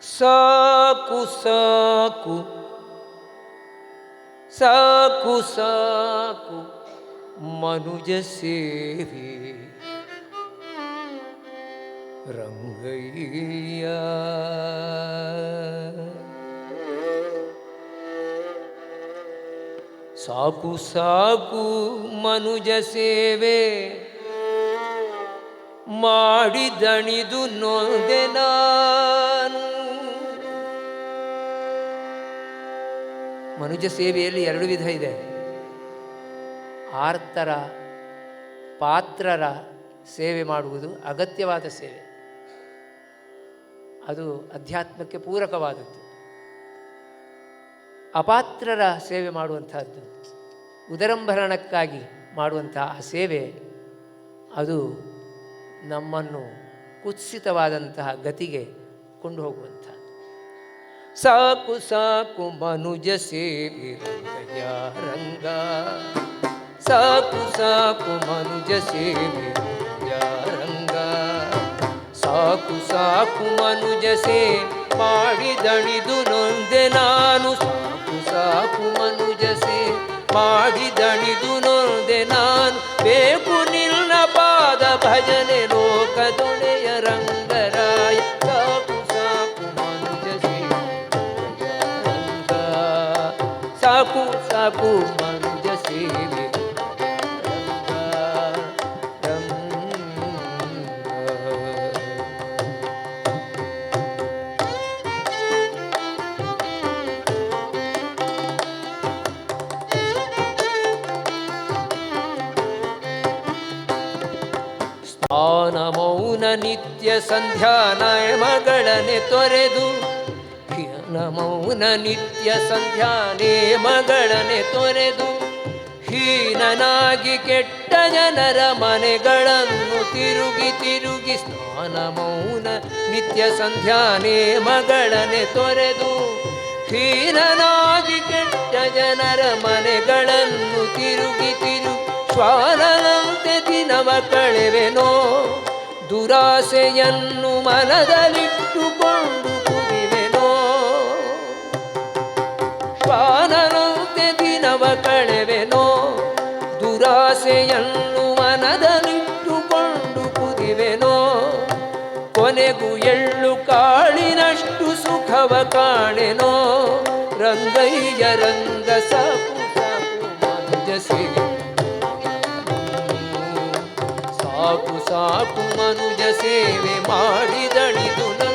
ಸಾಕು ಸಾಕು. ಸಾಕು ಸಾಕು ಮನುಜ ಸೇವೆ ರಂಗಯ್ಯ. ಸಾಕು ಸಾಕು ಮನುಜ ಸೇವೆ. ಮಾಡಿದಣಿದು ನೊಂದೆ ಮನುಜ ಸೇವೆಯಲ್ಲಿ ಎರಡು ವಿಧ ಇದೆ. ಆರ್ತರ ಪಾತ್ರರ ಸೇವೆ ಮಾಡುವುದು ಅಗತ್ಯವಾದ ಸೇವೆ. ಅದು ಅಧ್ಯಾತ್ಮಕ್ಕೆ ಪೂರಕವಾದದ್ದು. ಅಪಾತ್ರರ ಸೇವೆ ಮಾಡುವಂತಹದ್ದು, ಉದರಂಭರಣಕ್ಕಾಗಿ ಮಾಡುವಂತಹ ಆ ಸೇವೆ, ಅದು ನಮ್ಮನ್ನು ಕುತ್ಸಿತವಾದಂತಹ ಗತಿಗೆ ಕೊಂಡು ಹೋಗುವಂಥದ್ದು ಸಾಕು ಸಾಕು ಮನುಜ ಸೇವಿರಂಗಯ್ಯ ರಂಗ. ಸಾಕು ಸಾಕು ಮನುಜ ಸೇವಿರಂಗಯ್ಯ ರಂಗ. ಸಾಕು ಸಾಕು ಮನುಜ ಸೇ ಮಾಡಿದಣಿದು ನೊಂದೆ ನಾನು. ಸಾಕು ಸಾಕು ಮನುಜ ಸೇ ಮಾಡಿದಣಿದು ನೊಂದೆ ನಾನು. ಬೇಕು ನಿನ್ನ ಪಾದ ಭಜನೆ ಲೋಕದೊಡೆಯ ಸಾಕು ಸಾಕು ಮನುಜ ಸೇವೆ ರಂಗ. ಸ್ಥಾನ ಮೌನ ನಿತ್ಯ ಸಂಧ್ಯಾನಯಮಗಳನೆ ತೊರೆದು ಮೌನ ನಿತ್ಯ ಸಂಧ್ಯಾನೇಮಗಳನೆ ತೊರೆದು ಹೀನನಾಗಿ ಕೆಟ್ಟ ಜನರ ಮನೆಗಳನ್ನು ತಿರುಗಿ ತಿರುಗಿ ಸ್ನಾನ ಮೌನ ನಿತ್ಯ ಸಂಧ್ಯಾನೇಮಗಳನೆ ತೊರೆದು ಹೀನನಾಗಿ ಕೆಟ್ಟ ಜನರ ಮನೆಗಳನ್ನು ತಿರುಗಿ ತಿರುಗಿ ಶ್ವಾನಂತೆ ದಿನವ ಕಳೆವೆನೋ ದುರಾಸೆಯನ್ನು ಮನದಲ್ಲಿಟ್ಟುಕೊಂಡು ಕಳೆವೆನೋ? ದುರಾಸೆಯನ್ನು ಮನದಲ್ಲಿಟ್ಟುಕೊಂಡು ಕುದಿವೆನೋ? ಕೊನೆಗೂ ಎಳ್ಳು ಕಾಳಿನಷ್ಟು ಸುಖವ ಕಾಣೆನೋ? ರಂಗಯ್ಯ ರಂಗ ಸಾಕು ಸಾಕು ಸಾಕು ಸಾಕು ಮನುಜ ಸೇವೆ ಮಾಡಿದಣಿದು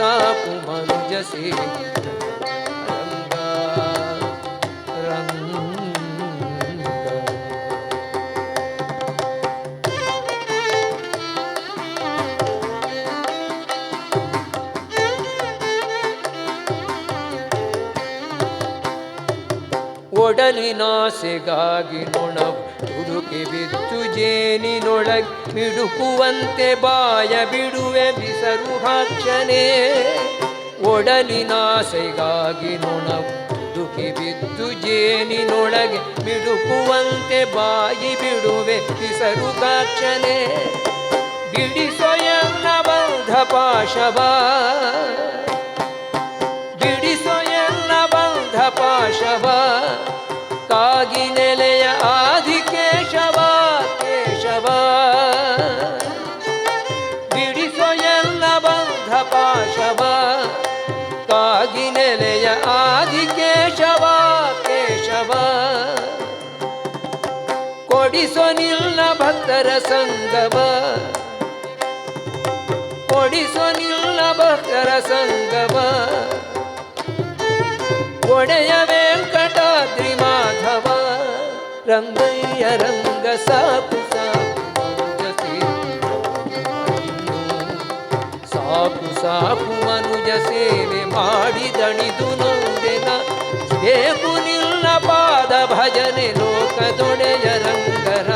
ಸಾಕು ಸಾಕು ಮನುಜ ಸೇವೆ ಒಡಲಿನಾಸೆಗಾಗಿ ನೊಣವು ಹುಡುಕಿ ಬಿತ್ತು ಜೇನಿನೊಳಗೆ ಬಿಡುಕುವಂತೆ ಬಾಯ ಬಿಡುವೆ ಬಿಸರು ಹಾಕ್ಷನೇ ಒಡಲಿನಾಸೆಗಾಗಿ ನೊಣವು ಹುಡುಕಿ ಬಿದ್ದು ಜೇನಿನೊಳಗೆ ಬಿಡುಕುವಂತೆ ಬಾಯಿ ಬಿಡುವೆ ಬಿಸರು ಕಾಕ್ಷನೆ ಬಿಡಿಸೊಯನ್ನ ಬಂಧ ಪಾಶವ. ಪಾಶವ, ಕಾಗಿ ನೆಲೆಯ ಆದಿ ಕೇಶವ. ಕೇಶವ ಬಿಡಿಸೊಯನ್ನ ಬಂಧ ಪಾಶವ, ಕಾಗಿ ನೆಲೆಯ ಆದಿ ಕೇಶವ. ಕೇಶವ ಕೊಡಿಸೊ ನಿಲ್ಲ ಭಕ್ತರ ಸಂಗವ ಕೊಡಿಸೊ ಭಕ್ತರ ಸಂಗವ ಒಡೆಯ ವೆಂಕಟಾದ್ರಿ ಮಾಧವ, ರಂಗಯ್ಯ ರಂಗ ಸಾಕು ಸಾಕು ಮನುಜ ಸೇವೆ ಸಾಕು ಸಾಕು ಮನುಜ ಸೇವೆ ಮಾಡಿದಣಿದು ನೊಂದೆನ. ಬೇಕು ನಿನ್ನ ಪಾದ ಭಜನೆ ಲೋಕದೊಡೆಯ ರಂಗರ.